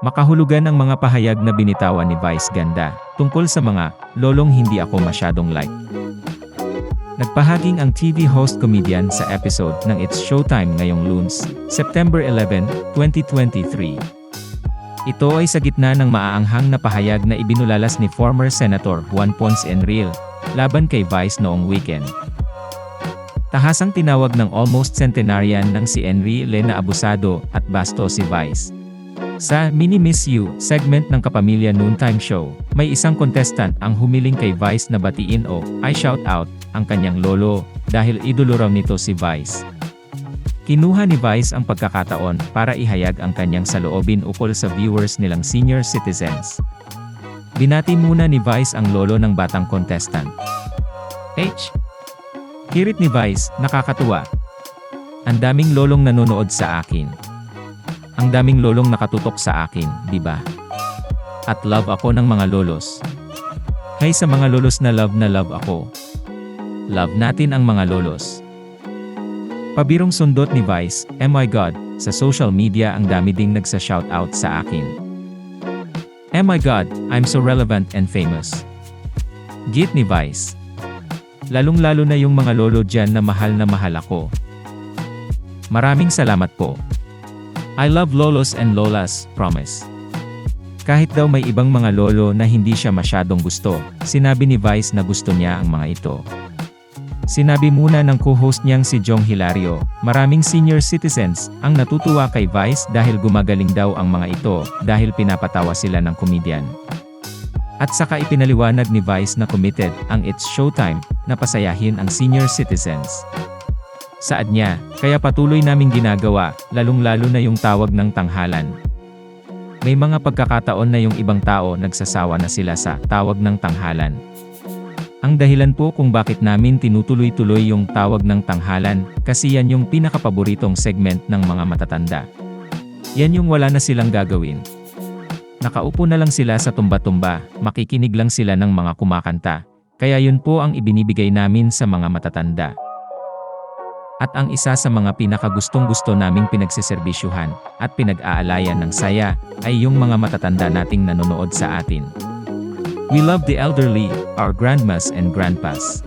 Makahulugan ang mga pahayag na binitawan ni Vice Ganda tungkol sa mga lolong hindi ako masyadong like. Nagpahaging ang TV host comedian sa episode ng It's Showtime ngayong Lunes, September 11, 2023. Ito ay sa gitna ng maaanghang na pahayag na ibinulalas ni former Senator Juan Ponce Enrile laban kay Vice noong weekend. Tahasang tinawag ng almost centenarian ng si Enrile na abusado at basto si Vice. Sa Mini Miss You segment ng Kapamilya Noontime Show, may isang contestant ang humiling kay Vice na batiin o I shout out ang kanyang lolo dahil idolo raw nito si Vice. Kinuha ni Vice ang pagkakataon para ihayag ang kanyang saloobin ukol sa viewers nilang senior citizens. Binati muna ni Vice ang lolo ng batang contestant. H. Hirit ni Vice, nakakatuwa. Ang daming lolong nanonood sa akin. Ang daming lolong nakatutok sa akin, di ba? At love ako ng mga lolos. Hay sa mga lolos na love na love ako. Love natin ang mga lolos. Pabirong sundot ni Vice, oh my God, sa social media ang dami ding nagsa-shoutout sa akin. Oh my God, I'm so relevant and famous. Git ni Vice. Lalong-lalo na yung mga lolo dyan na mahal na mahal ako. Maraming salamat po. I love lolos and lolas, promise. Kahit daw may ibang mga lolo na hindi siya masyadong gusto, sinabi ni Vice na gusto niya ang mga ito. Sinabi muna ng co-host niyang si Jong Hilario, maraming senior citizens ang natutuwa kay Vice dahil gumagaling daw ang mga ito dahil pinapatawa sila ng komedyan. At saka ipinaliwanag ni Vice na committed ang It's Showtime na pasayahin ang senior citizens. Saad niya, kaya patuloy naming ginagawa, lalong-lalo na yung tawag ng tanghalan. May mga pagkakataon na yung ibang tao nagsasawa na sila sa tawag ng tanghalan. Ang dahilan po kung bakit namin tinutuloy-tuloy yung tawag ng tanghalan, kasi yan yung pinakapaboritong segment ng mga matatanda. Yan yung wala na silang gagawin. Nakaupo na lang sila sa tumba-tumba, makikinig lang sila ng mga kumakanta. Kaya yun po ang ibinibigay namin sa mga matatanda. At ang isa sa mga pinakagustong gusto naming pinagsiserbisyuhan at pinag-aalayan ng saya ay yung mga matatanda nating nanonood sa atin. We love the elderly, our grandmas and grandpas.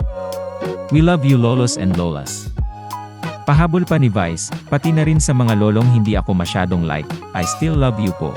We love you lolos and lolas. Pahabol pa ni Vice, pati na rin sa mga lolong hindi ako masyadong like, I still love you po.